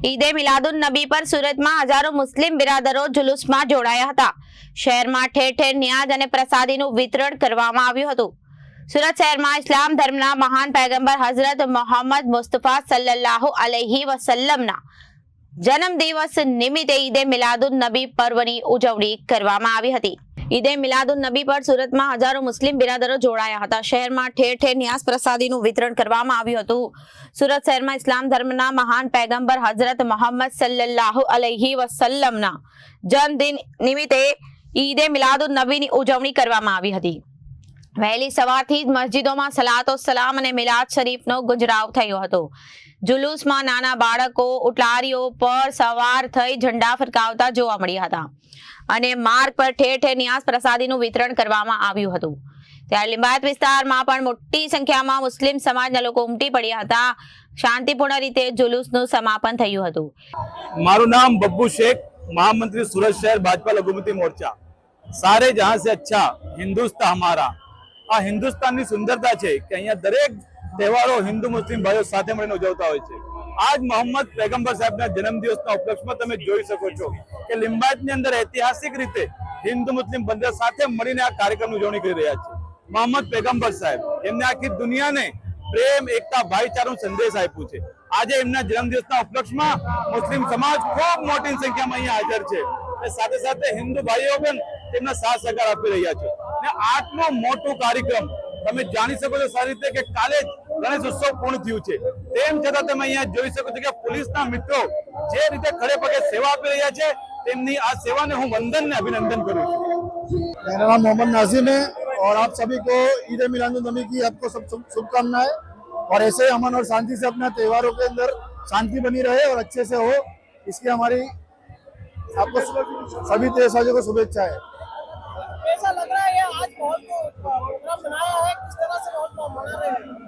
ઈદે મિલાદુન નબી પર સુરતમાં હજારો મુસ્લિમ બિરાદરો જુલુસમાં જોડાયા હતા. શહેરમાં ઠેર ઠેર ન્યાજ અને પ્રસાદીનું વિતરણ કરવામાં આવ્યું હતું. સુરત શહેરમાં ઇસ્લામ ધર્મના મહાન પૈગંબર હઝરત મોહમ્મદ મુસ્તફા સલ્લલ્લાહુ અલૈહિ વસલ્લમના જન્મદિવસ નિમિત્તે ઈદે મિલાદુન નબી પર્વની ઉજવણી કરવામાં આવી હતી. ઈદે મિલાદુન નબી પર સુરતમાં હજારો મુસ્લિમ બિરાદરો જોડાયા હતા. શહેરમાં ઠેર ઠેર ન્યાસ પ્રસાદીનું વિતરણ કરવામાં આવ્યું હતું. સુરત શહેરમાં ઇસ્લામ ધર્મના મહાન પૈગંબર હઝરત મોહમ્મદ સલ્લલ્લાહુ અલૈહિ વસલ્લમના જન્મદિન નિમિત્તે ઈદે મિલાદુન નબીની ઉજવણી કરવામાં આવી હતી. વહેલી સવારથી જ મસ્જિદોમાં સલાતો સલામ અને મિલાદ શરીફનો ગુંજરાવ થયો હતો. જુલુસમાં નાના બાળકો ઉટલારીઓ પર સવાર થઈ ઝંડા ફરકાવતા જોવા મળ્યા હતા. અને માર્ગ પર ઠેર ઠેર ન્યાસ પ્રસાદીનું વિતરણ કરવામાં આવ્યું હતું. ત્યારે લિંબાયત વિસ્તારમાં પણ મોટી સંખ્યામાં મુસ્લિમ સમાજના લોકો ઉમટી પડ્યા હતા. શાંતિપૂર્ણ રીતે જુલુસનું સમાપન થયું હતું. મારું નામ બબ્બુ શેખ, મહામંત્રી સુરત શહેર ભાજપા લઘુમતી મોરચા. સારે જહાં સે અચ્છા હિન્દુસ્તાન હમારા. આ હિન્દુસ્તાનની સુંદરતા છે કે અહીંયા દરેક તહેવારો હિન્દુ, મુસ્લિમ ભાઈઓ સાથે મળીને ઉજવતા હોય છે. આજ મોહમ્મદ પેગમ્બર સાહેબના જન્મદિવસના ઉપલક્ષમાં તમે જોઈ શકો છો કે લિંબાયતની અંદર ઐતિહાસિક રીતે હિન્દુ, મુસ્લિમ બંદર સાથે મળીને આ કાર્યક્રમની ઉજવણી કરી રહ્યા છે. મોહમ્મદ પેગમ્બર સાહેબ, એમને આખી દુનિયાને પ્રેમ, એકતા ભાઈચારો સંદેશ આપ્યું છે. આજે એમના જન્મદિવસના ઉપલક્ષમાં મુસ્લિમ સમાજ ખૂબ મોટી સંખ્યામાં અહીંયા હાજર છે. અને સાથે સાથે હિન્દુ ભાઈઓ પણ તેમના સાથ સહકાર આપી રહ્યા છે. અને આટલો મોટો કાર્યક્રમ તમે જાણી શકો છો સારી રીતે કે કાલે જ ગણેશ ઉત્સવ પૂર્ણ થયું છે તેમ છતાં તમે અહીંયા જોઈ શકો છો કે પોલીસના મિત્રો જે રીતે ખડે પગે સેવા આપી રહ્યા છે તેમની આ સેવાને હું વંદન ને અભિનંદન કરું છું मेरा नाम मोहम्मद नाजिम है और आप सभी को ईद मिलाद नबी की आपको सब शुभ- शुभकामनाएं और ऐसे ही अमन और शांति से अपने त्योहारों के अंदर शांति बनी रहे और अच्छे से हो इसकी हमारी आपको सभी देशवासियों को शुभेच्छाएं कैसा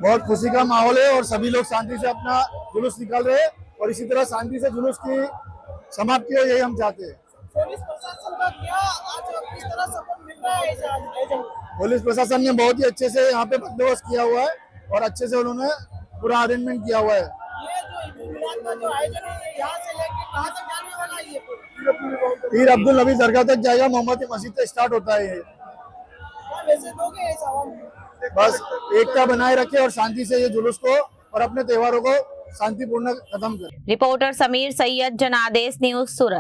बहुत खुशी का माहौल है और सभी लोग शांति से अपना जुलूस निकाल रहे हैं और इसी तरह शांति से जुलूस की समाप्ति हो यही हम चाहते हैं पुलिस प्रशासन का क्या आज किस तरह सपोर्ट मिल रहा है इस आयोजन को? पुलिस प्रशासन ने बहुत ही अच्छे से यहाँ पे बंदोबस्त किया हुआ है और अच्छे से उन्होंने पूरा अरेंजमेंट किया हुआ है? पीर अब्दुल नबी दरगाह तक जाएगा मोहम्मद मस्जिद से स्टार्ट होता है ये बस एकता बनाए रखे और शांति से ये जुलूस को और अपने त्योहारों को शांतिपूर्ण खत्म करें रिपोर्टर समीर सैयद जनादेश न्यूज सूरत